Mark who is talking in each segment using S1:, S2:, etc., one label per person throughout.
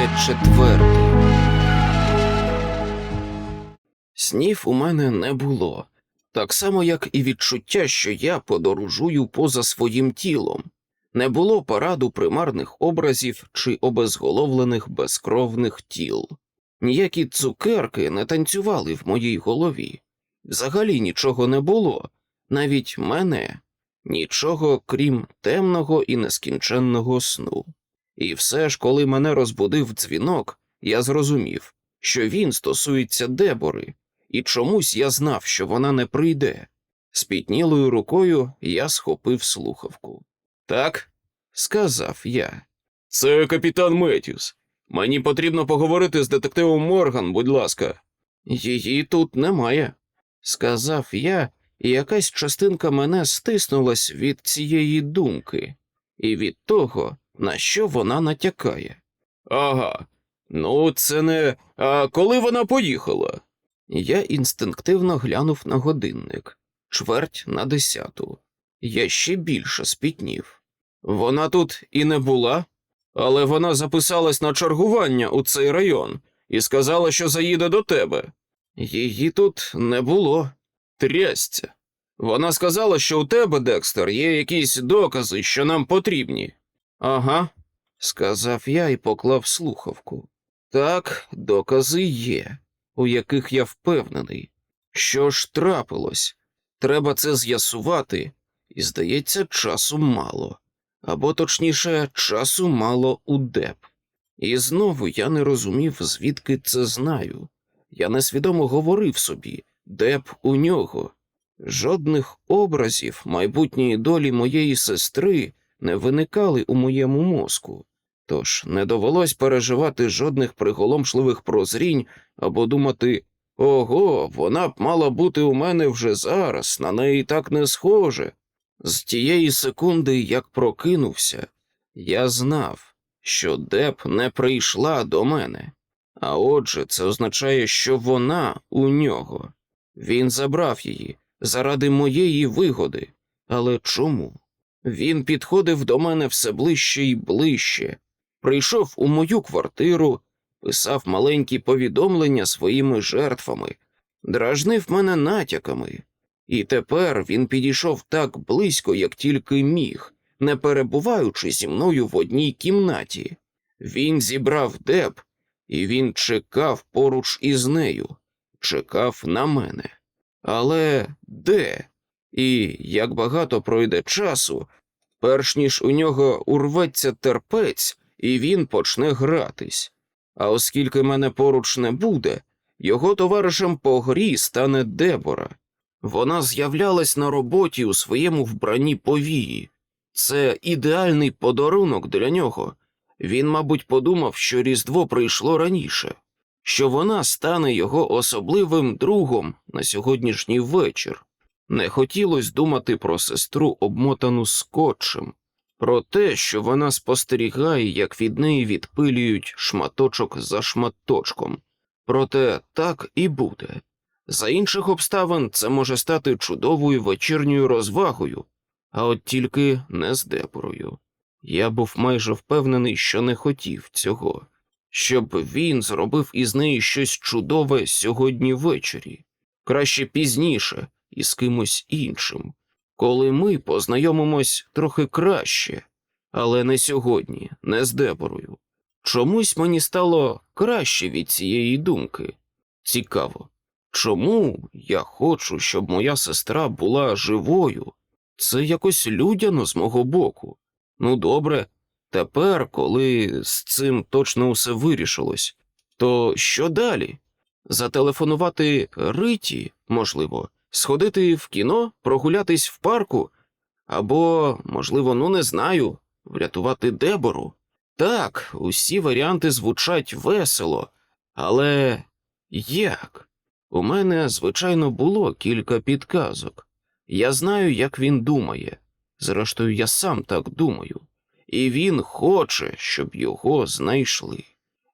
S1: 34. Снів у мене не було, так само, як і відчуття, що я подорожую поза своїм тілом. Не було параду примарних образів чи обезголовлених безкровних тіл. Ніякі цукерки не танцювали в моїй голові. Взагалі нічого не було, навіть мене, нічого крім темного і нескінченного сну. І все ж, коли мене розбудив дзвінок, я зрозумів, що він стосується Дебори, і чомусь я знав, що вона не прийде. Спітнілою рукою я схопив слухавку. Так, сказав я. Це капітан Метіс. Мені потрібно поговорити з детективом Морган, будь ласка. Її тут немає, сказав я, і якась частинка мене стиснулась від цієї думки, і від того, на що вона натякає. Ага, ну це не. А коли вона поїхала? Я інстинктивно глянув на годинник чверть на десяту. Я ще більше спітнів. Вона тут і не була, але вона записалась на чергування у цей район і сказала, що заїде до тебе. Її тут не було. Трясця. Вона сказала, що у тебе, Декстер, є якісь докази, що нам потрібні. Ага, сказав я і поклав слухавку. Так, докази є, у яких я впевнений. Що ж трапилось? Треба це з'ясувати, і, здається, часу мало. Або точніше, часу мало у деп. І знову я не розумів, звідки це знаю. Я несвідомо говорив собі, деп у нього. Жодних образів майбутньої долі моєї сестри не виникали у моєму мозку, тож не довелось переживати жодних приголомшливих прозрінь або думати ого, вона б мала бути у мене вже зараз, на неї так не схоже. З тієї секунди, як прокинувся, я знав, що Деп не прийшла до мене, а отже, це означає, що вона у нього. Він забрав її заради моєї вигоди. Але чому? Він підходив до мене все ближче і ближче, прийшов у мою квартиру, писав маленькі повідомлення своїми жертвами, дражнив мене натяками. І тепер він підійшов так близько, як тільки міг, не перебуваючи зі мною в одній кімнаті. Він зібрав деб, і він чекав поруч із нею, чекав на мене. Але де? І як багато пройде часу, перш ніж у нього урветься терпець, і він почне гратись. А оскільки мене поруч не буде, його товаришем по грі стане Дебора. Вона з'являлась на роботі у своєму вбранні повії. Це ідеальний подарунок для нього. Він, мабуть, подумав, що Різдво прийшло раніше, що вона стане його особливим другом на сьогоднішній вечір. Не хотілося думати про сестру, обмотану скотчем, про те, що вона спостерігає, як від неї відпилюють шматочок за шматочком. Проте так і буде. За інших обставин це може стати чудовою вечірньою розвагою, а от тільки не з Депорою. Я був майже впевнений, що не хотів цього, щоб він зробив із неї щось чудове сьогодні ввечері, краще пізніше і з кимось іншим, коли ми познайомимось трохи краще, але не сьогодні, не з Деборою. Чомусь мені стало краще від цієї думки. Цікаво. Чому я хочу, щоб моя сестра була живою? Це якось людяно з мого боку. Ну, добре, тепер, коли з цим точно усе вирішилось, то що далі? Зателефонувати Риті, можливо, сходити в кіно, прогулятись в парку, або, можливо, ну не знаю, врятувати Дебору. Так, усі варіанти звучать весело, але як? У мене, звичайно, було кілька підказок. Я знаю, як він думає. Зрештою, я сам так думаю. І він хоче, щоб його знайшли.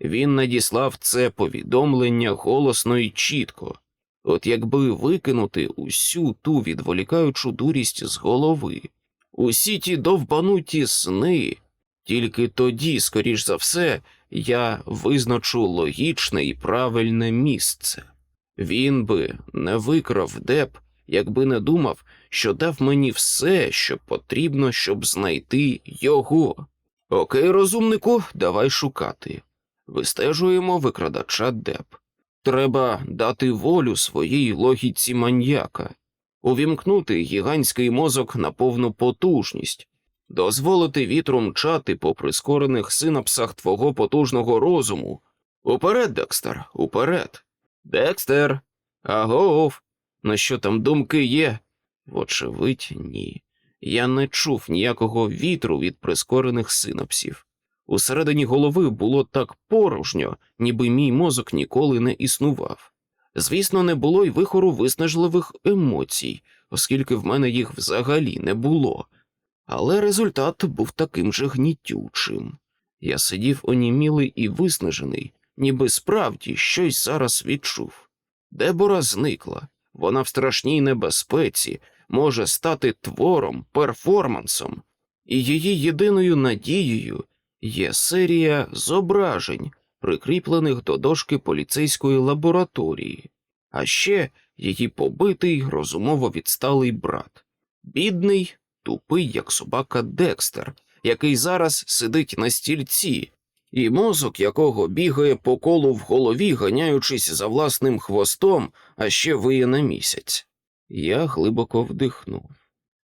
S1: Він надіслав це повідомлення голосно і чітко, от якби викинути усю ту відволікаючу дурість з голови, усі ті довбануті сни, тільки тоді, скоріш за все, я визначу логічне і правильне місце. Він би не викрав деп, якби не думав, що дав мені все, що потрібно, щоб знайти його. Окей, розумнику, давай шукати. Вистежуємо викрадача деп. Треба дати волю своїй логіці маньяка, увімкнути гігантський мозок на повну потужність, дозволити вітру мчати по прискорених синапсах твого потужного розуму. Уперед, Декстер, уперед. Декстер, агов, на що там думки є? Вочевидь, ні. Я не чув ніякого вітру від прискорених синапсів. Усередині голови було так порожньо, ніби мій мозок ніколи не існував. Звісно, не було й вихору виснажливих емоцій, оскільки в мене їх взагалі не було. Але результат був таким же гнітючим. Я сидів онімілий і виснажений, ніби справді щось зараз відчув. Дебора зникла, вона в страшній небезпеці може стати твором, перформансом, і її єдиною надією є серія зображень, прикріплених до дошки поліцейської лабораторії, а ще її побитий розумово відсталий брат, бідний, тупий, як собака Декстер, який зараз сидить на стільці, і мозок якого бігає по колу в голові, ганяючись за власним хвостом, а ще виє на місяць. Я глибоко вдихнув.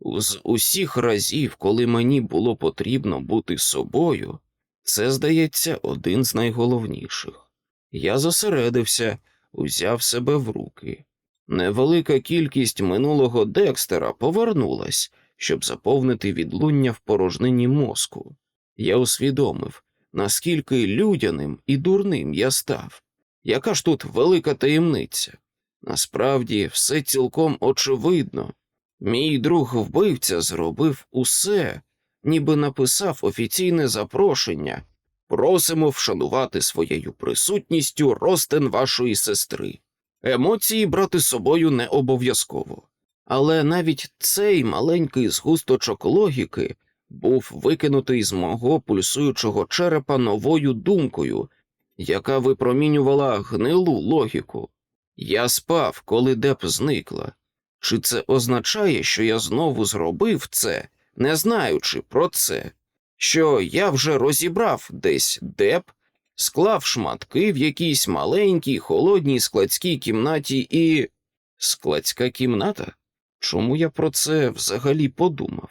S1: З усіх разів, коли мені було потрібно бути собою, це, здається, один з найголовніших. Я зосередився, узяв себе в руки. Невелика кількість минулого Декстера повернулась, щоб заповнити відлуння в порожнині мозку. Я усвідомив, наскільки людяним і дурним я став. Яка ж тут велика таємниця? Насправді, все цілком очевидно. Мій друг вбивця зробив усе, ніби написав офіційне запрошення. Просимо вшанувати своєю присутністю ростен вашої сестри. Емоції брати з собою не обов'язково. Але навіть цей маленький згусточок логіки був викинутий з мого пульсуючого черепа новою думкою, яка випромінювала гнилу логіку. Я спав, коли деп зникла. Чи це означає, що я знову зробив це, не знаючи про це, що я вже розібрав десь деп, склав шматки в якійсь маленькій холодній складській кімнаті і. Складська кімната? Чому я про це взагалі подумав?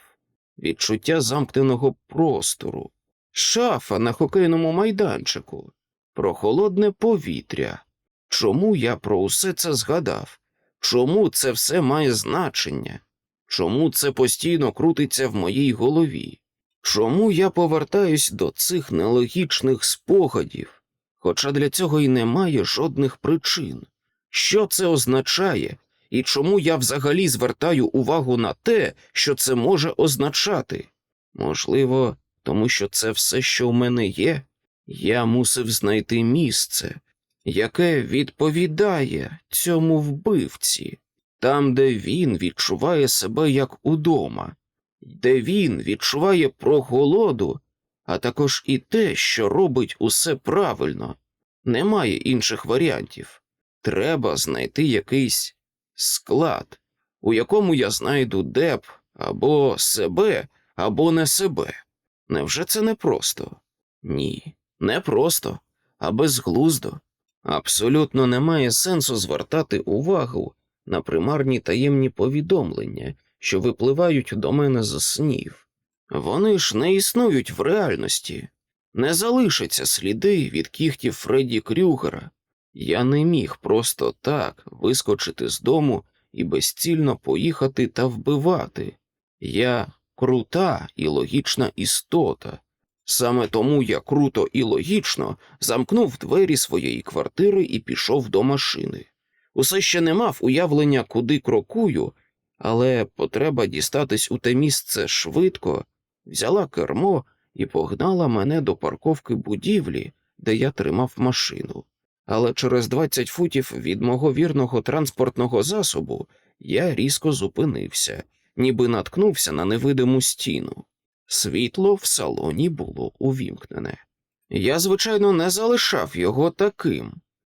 S1: Відчуття замкненого простору, шафа на хокейному майданчику, прохолодне повітря. Чому я про усе це згадав? Чому це все має значення? Чому це постійно крутиться в моїй голові? Чому я повертаюсь до цих нелогічних спогадів, хоча для цього й немає жодних причин? Що це означає, і чому я взагалі звертаю увагу на те, що це може означати? Можливо, тому що це все, що в мене є? Я мусив знайти місце, яке відповідає цьому вбивці, там, де він відчуває себе як удома, де він відчуває прохолоду, а також і те, що робить усе правильно. Немає інших варіантів. Треба знайти якийсь склад, у якому я знайду деп або себе, або не себе. Невже це непросто? Ні, не просто, а безглуздо. Абсолютно немає сенсу звертати увагу на примарні таємні повідомлення, що випливають до мене з снів. Вони ж не існують в реальності, не залишаться сліди від кіхтів Фредді Крюгера. Я не міг просто так вискочити з дому і безцільно поїхати та вбивати. Я крута і логічна істота. Саме тому я круто і логічно замкнув двері своєї квартири і пішов до машини. Усе ще не мав уявлення, куди крокую, але потреба дістатись у те місце швидко взяла кермо і погнала мене до парковки будівлі, де я тримав машину. Але через 20 футів від мого вірного транспортного засобу я різко зупинився, ніби наткнувся на невидиму стіну. Світло в салоні було увімкнене. Я, звичайно, не залишав його таким.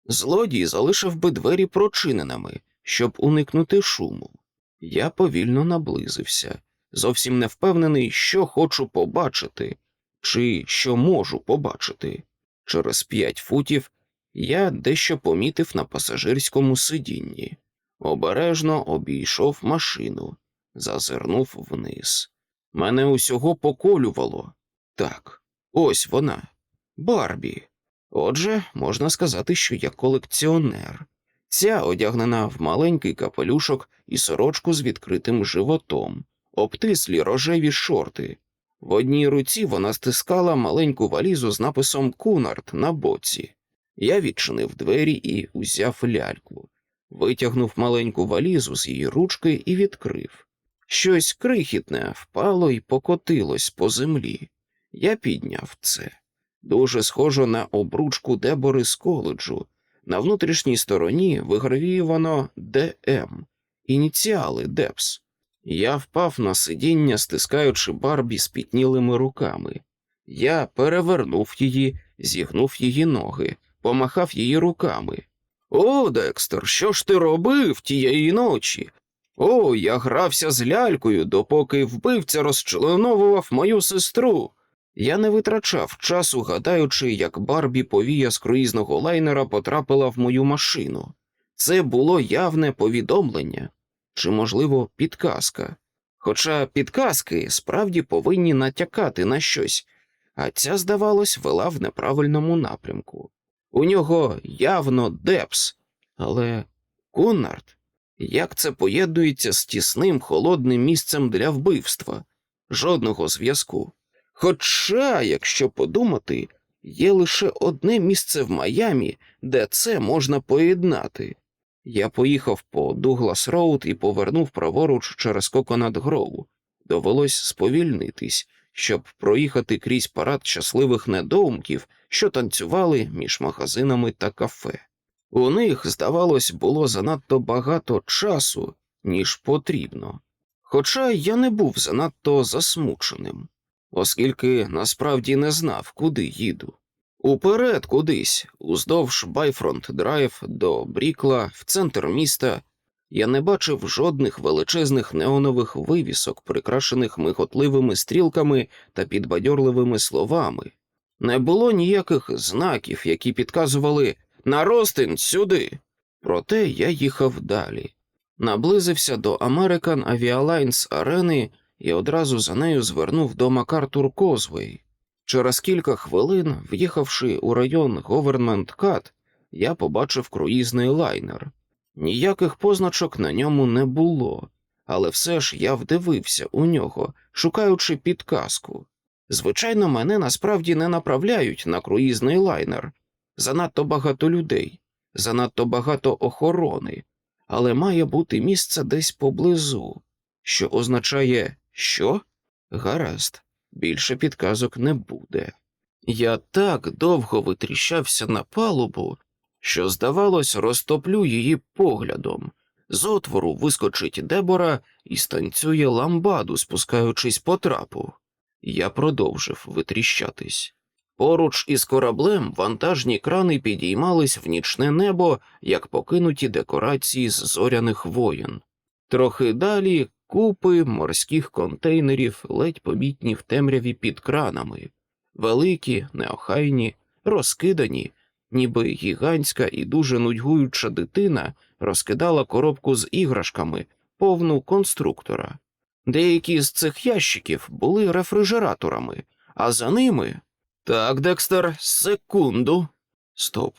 S1: Злодій залишив би двері прочиненими, щоб уникнути шуму. Я повільно наблизився, зовсім не впевнений, що хочу побачити, чи що можу побачити. Через п'ять футів я дещо помітив на пасажирському сидінні, обережно обійшов машину, зазирнув вниз. Мене усього поколювало. Так, ось вона, Барбі. Отже, можна сказати, що я колекціонер. Ця одягнена в маленький капелюшок і сорочку з відкритим животом, обтислі рожеві шорти. В одній руці вона стискала маленьку валізу з написом Кунард на боці. Я відчинив двері і узяв ляльку, витягнув маленьку валізу з її ручки і відкрив. Щось крихітне впало і покотилось по землі. Я підняв це. Дуже схоже на обручку Дебори з коледжу. На внутрішній стороні вигравіювано ДМ, ініціали Депс. Я впав на сидіння, стискаючи Барбі спітнілими руками. Я перевернув її, зігнув її ноги, помахав її руками. О, Декстер, що ж ти робив тієї ночі? О, я грався з лялькою, допоки вбивця розчленовував мою сестру. Я не витрачав часу, гадаючи, як Барбі повія з круїзного лайнера потрапила в мою машину. Це було явне повідомлення чи, можливо, підказка. Хоча підказки справді повинні натякати на щось, а ця, здавалось, вела в неправильному напрямку. У нього явно депс, але Куннард, як це поєднується з тісним холодним місцем для вбивства? Жодного зв'язку. Хоча, якщо подумати, є лише одне місце в Майамі, де це можна поєднати. Я поїхав по Дуглас Роуд і повернув праворуч через Коконат Гроу. Довелось сповільнитись, щоб проїхати крізь парад щасливих недоумків, що танцювали між магазинами та кафе. У них, здавалось, було занадто багато часу, ніж потрібно. Хоча я не був занадто засмученим, оскільки насправді не знав, куди їду. Уперед кудись, уздовж Байфронт Драйв до Брікла, в центр міста, я не бачив жодних величезних неонових вивісок, прикрашених миготливими стрілками та підбадьорливими словами. Не було ніяких знаків, які підказували «Наростин, сюди. Проте я їхав далі. Наблизився до American Avialines арени і одразу за нею звернув до Макартур Козвей. Через кілька хвилин, в'їхавши у район Говернмент Кат, я побачив круїзний лайнер. Ніяких позначок на ньому не було, але все ж я вдивився у нього, шукаючи підказку. Звичайно, мене насправді не направляють на круїзний лайнер. Занадто багато людей, занадто багато охорони, але має бути місце десь поблизу, що означає що? Гаразд більше підказок не буде. Я так довго витріщався на палубу, що, здавалось, розтоплю її поглядом. З отвору вискочить дебора і станцює ламбаду, спускаючись по трапу. Я продовжив витріщатись. Поруч із кораблем вантажні крани підіймались в нічне небо, як покинуті декорації з зоряних воєн. Трохи далі купи морських контейнерів, ледь помітні в темряві під кранами, великі, неохайні, розкидані, ніби гігантська і дуже нудьгуюча дитина розкидала коробку з іграшками, повну конструктора. Деякі з цих ящиків були рефрижераторами, а за ними. Так, Декстер, секунду. Стоп.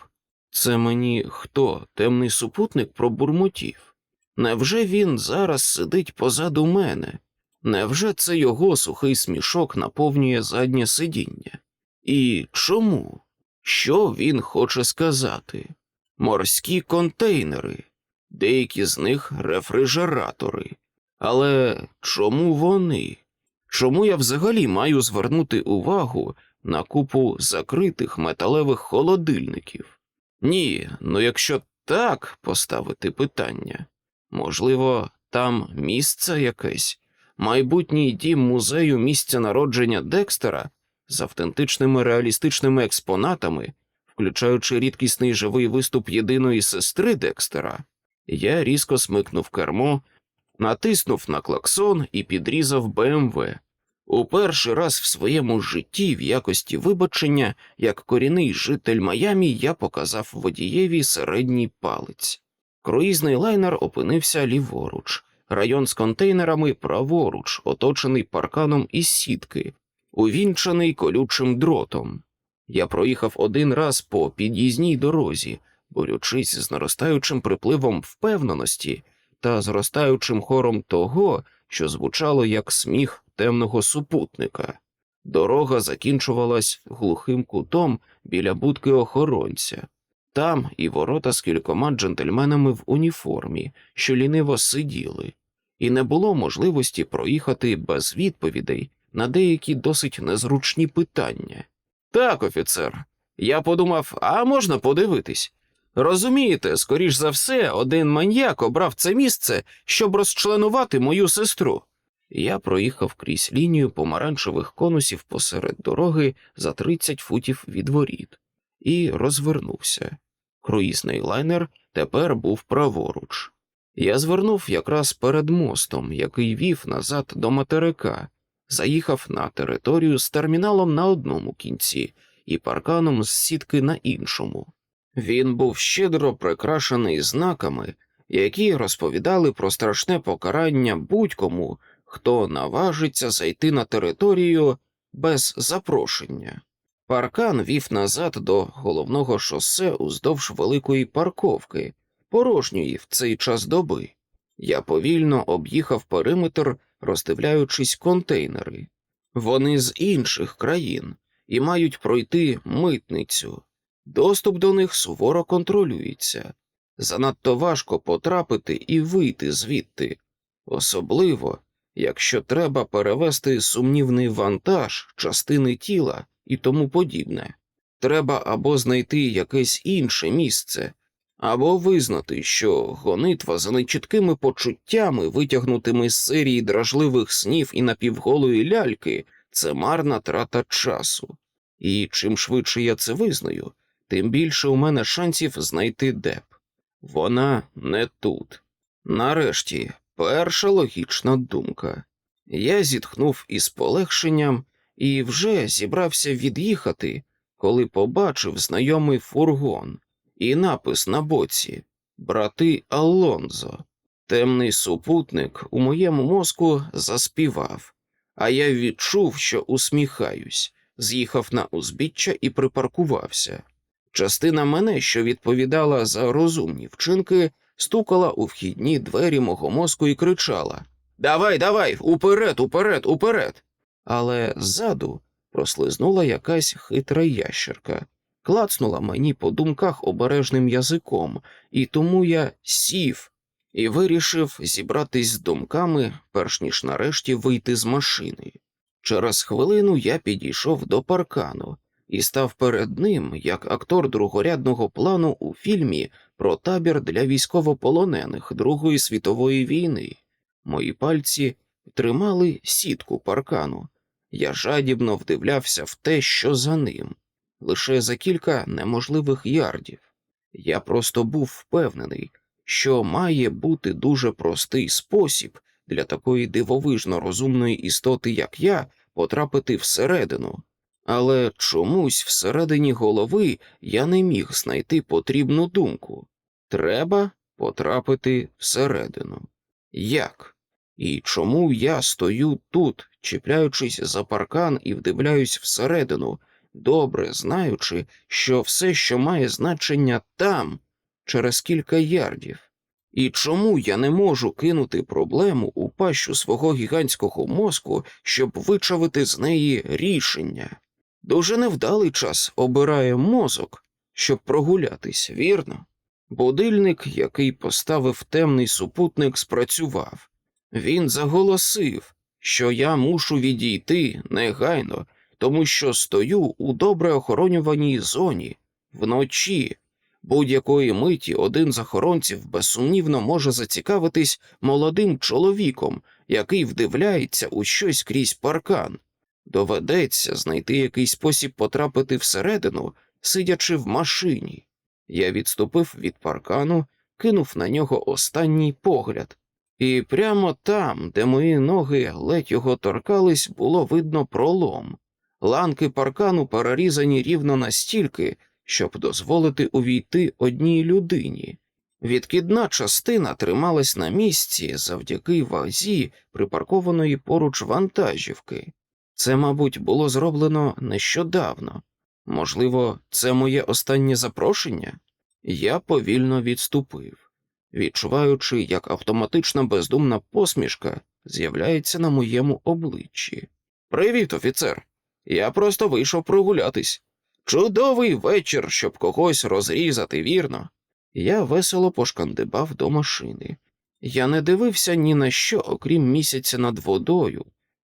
S1: Це мені хто? Темний супутник пробурмотів. Невже він зараз сидить позаду мене? Невже це його сухий смішок наповнює заднє сидіння? І чому? Що він хоче сказати? Морські контейнери, деякі з них рефрижератори. Але чому вони? Чому я взагалі маю звернути увагу на купу закритих металевих холодильників? Ні, ну якщо так поставити питання, можливо, там місце якесь, майбутній дім музею місця народження Декстера, з автентичними реалістичними експонатами, включаючи рідкісний живий виступ єдиної сестри Декстера, я різко смикнув кермо, натиснув на клаксон і підрізав БМВ. У перший раз в своєму житті в якості вибачення, як корінний житель Майамі, я показав водієві середній палець. Круїзний лайнер опинився ліворуч, район з контейнерами праворуч, оточений парканом із сітки, увінчаний колючим дротом. Я проїхав один раз по під'їзній дорозі, борючись з наростаючим припливом впевненості та зростаючим хором того, що звучало як сміх темного супутника. Дорога закінчувалась глухим кутом біля будки охоронця. Там і ворота з кількома джентльменами в уніформі, що ліниво сиділи, і не було можливості проїхати без відповідей на деякі досить незручні питання. Так, офіцер, я подумав, а можна подивитись? Розумієте, скоріш за все, один маньяк обрав це місце, щоб розчленувати мою сестру. Я проїхав крізь лінію помаранчевих конусів посеред дороги за 30 футів від воріт і розвернувся. Круїзний лайнер тепер був праворуч. Я звернув якраз перед мостом, який вів назад до материка, заїхав на територію з терміналом на одному кінці і парканом з сітки на іншому. Він був щедро прикрашений знаками, які розповідали про страшне покарання будь-кому, хто наважиться зайти на територію без запрошення. Паркан вів назад до головного шосе уздовж великої парковки, порожньої в цей час доби. Я повільно об'їхав периметр, роздивляючись контейнери. Вони з інших країн і мають пройти митницю. Доступ до них суворо контролюється. Занадто важко потрапити і вийти звідти, особливо, якщо треба перевести сумнівний вантаж, частини тіла і тому подібне. Треба або знайти якесь інше місце, або визнати, що гонитва за нечіткими почуттями, витягнутими з серії дражливих снів і напівголої ляльки, це марна трата часу. І чим швидше я це визнаю, тим більше у мене шансів знайти деп. Вона не тут. Нарешті, перша логічна думка. Я зітхнув із полегшенням і вже зібрався від'їхати, коли побачив знайомий фургон і напис на боці Брати Алонзо. Темний супутник у моєму мозку заспівав, а я відчув, що усміхаюсь, з'їхав на узбіччя і припаркувався. Частина мене, що відповідала за розумні вчинки, стукала у вхідні двері мого мозку і кричала Давай, давай, уперед, уперед, уперед. Але ззаду прослизнула якась хитра ящерка, клацнула мені по думках обережним язиком, і тому я сів і вирішив зібратись з думками, перш ніж нарешті вийти з машини. Через хвилину я підійшов до паркану і став перед ним як актор другорядного плану у фільмі про табір для військовополонених Другої світової війни. Мої пальці тримали сітку паркану. Я жадібно вдивлявся в те, що за ним, лише за кілька неможливих ярдів. Я просто був впевнений, що має бути дуже простий спосіб для такої дивовижно розумної істоти, як я, потрапити всередину. Але чомусь всередині голови я не міг знайти потрібну думку треба потрапити всередину. Як? І чому я стою тут, чіпляючись за паркан і вдивляюсь всередину, добре знаючи, що все, що має значення там, через кілька ярдів? І чому я не можу кинути проблему у пащу свого гігантського мозку, щоб вичавити з неї рішення? Дуже невдалий час обирає мозок, щоб прогулятись, вірно? Будильник, який поставив темний супутник, спрацював. Він заголосив, що я мушу відійти негайно, тому що стою у добре охоронюваній зоні вночі. Будь-якої миті один з охоронців безсумнівно може зацікавитись молодим чоловіком, який вдивляється у щось крізь паркан. Доведеться знайти якийсь спосіб потрапити всередину, сидячи в машині. Я відступив від паркану, кинув на нього останній погляд, і прямо там, де мої ноги ледь його торкались, було видно пролом. Ланки паркану перерізані рівно настільки, щоб дозволити увійти одній людині. Відкидна частина трималась на місці завдяки вазі припаркованої поруч вантажівки. Це, мабуть, було зроблено нещодавно. Можливо, це моє останнє запрошення? Я повільно відступив, відчуваючи, як автоматична бездумна посмішка з'являється на моєму обличчі. Привіт, офіцер! Я просто вийшов прогулятись. Чудовий вечір, щоб когось розрізати, вірно. Я весело пошкандибав до машини. Я не дивився ні на що, окрім місяця над водою,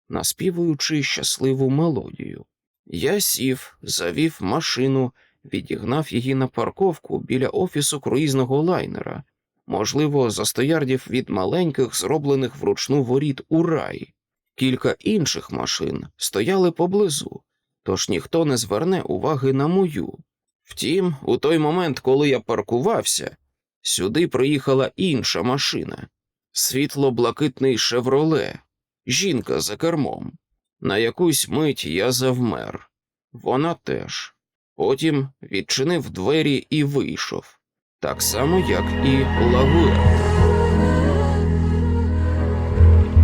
S1: наспівуючи щасливу мелодію. Я сів, завів машину, відігнав її на парковку біля офісу круїзного лайнера, можливо, за сто ярдів від маленьких, зроблених вручну воріт у рай. Кілька інших машин стояли поблизу, тож ніхто не зверне уваги на мою. Втім, у той момент, коли я паркувався, сюди приїхала інша машина світло-блакитний шевроле, жінка за кермом. На якусь мить я завмер. Вона теж. Потім відчинив двері і вийшов, так само, як і Лагуерта.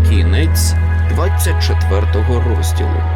S1: Кінець 24 розділу.